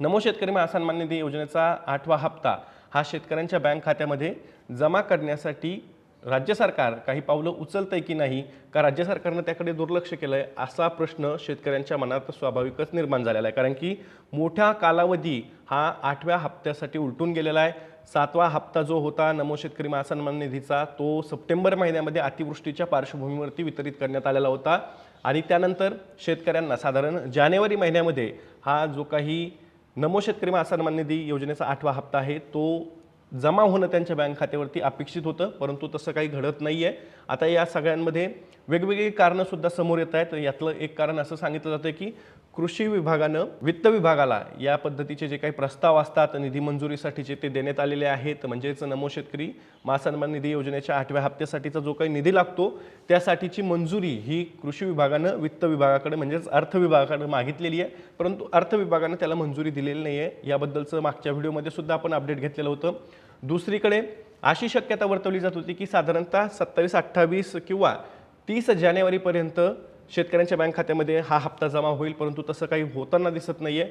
नमो शेतकरी महासन्मान निधी योजनेचा आठवा हप्ता हा शेतकऱ्यांच्या बँक खात्यामध्ये जमा करण्यासाठी राज्य सरकार काही पावलं उचलतंय की नाही का राज्य सरकारनं त्याकडे दुर्लक्ष केलं आहे असा प्रश्न शेतकऱ्यांच्या मनात स्वाभाविकच निर्माण झालेला आहे. कारण की मोठा कालावधी हा आठव्या हप्त्यासाठी उलटून गेलेला आहे. सातवा हप्ता जो होता नमो शेतकरी महासन्मान निधीचा तो सप्टेंबर महिन्यामध्ये अतिवृष्टीच्या पार्श्वभूमीवरती वितरित करण्यात आलेला होता. आणि त्यानंतर शेतकऱ्यांना साधारण जानेवारी महिन्यामध्ये हा जो काही नमो शेतकरी महासन्मान निधी योजनेचा आठवा हप्ता आहे. तो जमा होणं त्यांच्या बँक खात्यावरती अपेक्षित होतं परंतु तसं काही घडत नाही आहे आता या सगळ्यांमध्ये वेगवेगळी कारणं सुद्धा समोर येत आहेत. यातलं एक कारण असं सांगितलं जातं की कृषी विभागानं वित्त विभागाला या पद्धतीचे जे काही प्रस्ताव असतात निधी मंजुरीसाठीचे ते देण्यात आलेले आहेत. म्हणजेच नमो शेतकरी महासन्मान निधी योजनेच्या आठव्या हप्त्यासाठीचा जो काही निधी लागतो त्यासाठीची मंजुरी ही कृषी विभागानं वित्त विभागाकडे म्हणजेच अर्थ विभागाकडे मागितलेली आहे. परंतु अर्थ विभागानं त्याला मंजुरी दिलेली नाही आहे याबद्दलचं मागच्या व्हिडिओमध्ये सुद्धा आपण अपडेट घेतलेलं होतं. दुसरीकडे अशी शक्यता वर्तवली जात होती की साधारणतः सत्तावीस अठ्ठावीस किंवा तीस जानेवारीपर्यंत शेतकऱ्यांच्या बँक खात्यामध्ये हा हप्ता जमा होईल परंतु तसं काही होताना दिसत नाही आहे